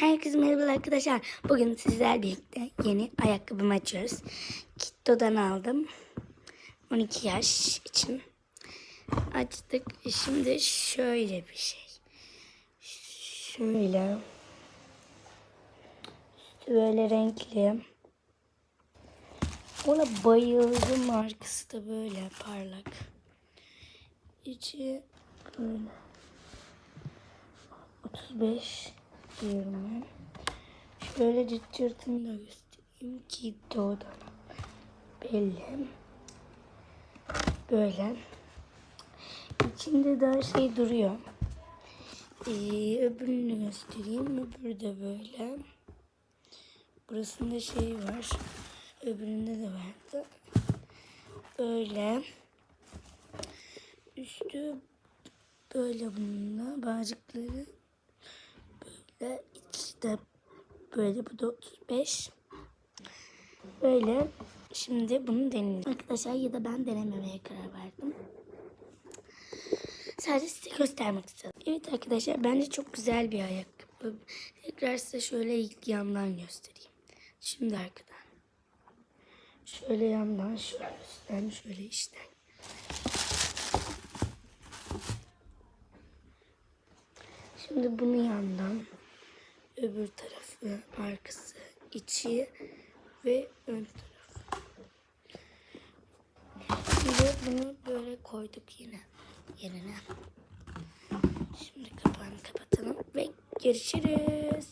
Herkese merhaba arkadaşlar. Bugün sizler birlikte yeni ayakkabımı açıyoruz. Kitto'dan aldım. 12 yaş için. Açtık. Şimdi şöyle bir şey. Şöyle. Böyle renkli. Ona bayıldım. Markası da böyle parlak. İçi böyle. 35 diyorum ben. Şöyle cırtını da göstereyim ki doğudan belli. Böyle. İçinde daha şey duruyor. Ee, öbürünü göstereyim. Öbürü de böyle. Burasında şey var. Öbüründe de vardı. Böyle. Üstü böyle bununla. Bağcıkları içi de böyle. Bu da 35. Böyle. Şimdi bunu deneyeceğim. Arkadaşlar ya da ben denememeye karar verdim. Sadece size göstermek istedim. Evet arkadaşlar bence çok güzel bir ayakkabı. Tekrar size şöyle ilk yandan göstereyim. Şimdi arkadan. Şöyle yandan, şöyle üstten, şöyle içten. Şimdi bunu yandan, öbür tarafı, arkası, içi ve ön tarafı. Şimdi bunu böyle koyduk yine yerine. Şimdi kapağını kapatalım ve görüşürüz.